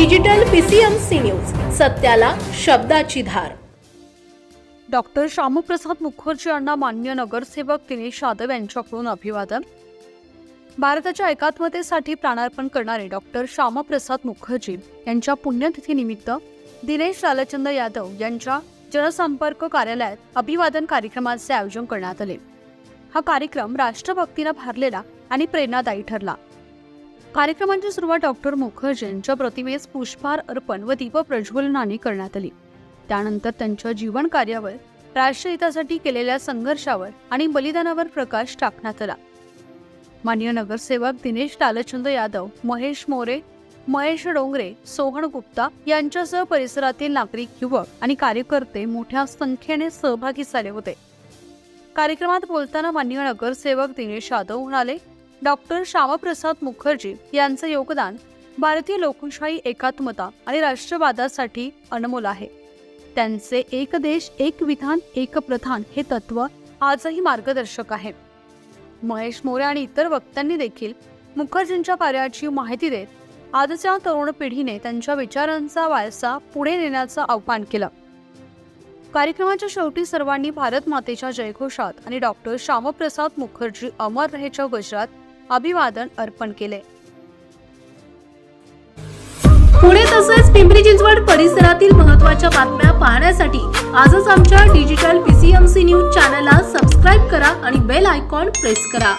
Digital PCMC news सत्याला शब्दाची धार. Doctor Shyamaprasad Mukherjee यांना मान्य नगरसेवक दिनेश यादव यांच्याकडून अभिवादन. भारताच्या एकात्मतेसाठी प्राणार्पण करणारे डॉक्टर श्यामप्रसाद मुखर्जी यांच्या पुण्यतिथीनिमित्त दिनेश लालचंद यादव यांच्या जनसंपर्क कार्यालयात अभिवादन कार्यक्रमाचे आयोजन करण्यात आले. हा कार्यक्रम राष्ट्रभक्तीनं भारलेला आणि प्रेरणादायी ठरला. कार्यक्रमाची सुरुवात डॉक्टर मुखर्जी यांच्या प्रतिमेस पुष्पहार अर्पण व दीप प्रज्वलनाने करण्यात आली. त्यानंतर त्यांच्या जीवन कार्यावर राष्ट्रहितासाठी केलेल्या संघर्षावर आणि बलिदानावर प्रकाश टाकण्यात आला. मान्य नगरसेवक दिनेश तालचंद यादव महेश मोरे महेश डोंगरे सोहन गुप्ता यांच्यासह परिसरातील नागरिक युवक आणि कार्यकर्ते मोठ्या संख्येने सहभागी झाले होते. कार्यक्रमात बोलताना मान्य नगरसेवक दिनेश यादव म्हणाले डॉक्टर श्यामाप्रसाद मुखर्जी यांचं योगदान भारतीय लोकशाही एकात्मता आणि राष्ट्रवादासाठी अनमोल आहे. त्यांचे एक देश एक विधान एक प्रधान हे तत्व आजही मार्गदर्शक आहे. महेश मोरे आणि इतर वक्त्यांनी देखील मुखर्जींच्या कार्याची माहिती देत आजच्या तरुण पिढीने त्यांच्या विचारांचा वारसा पुढे नेण्याचं आव्हान केलं. कार्यक्रमाच्या शेवटी सर्वांनी भारत मातेच्या जयघोषात आणि डॉक्टर श्यामप्रसाद मुखर्जी अमर रहेच्या गजरात अभिवादन अर्पण केले. पुणे तसेच पिंपरी चिंचवड परिसरातील महत्त्वाच्या बातम्या पाहण्यासाठी आजच आमच्या डिजिटल पीसीएमसी न्यूज चॅनलला सबस्क्राईब करा आणि बेल आयकॉन प्रेस करा.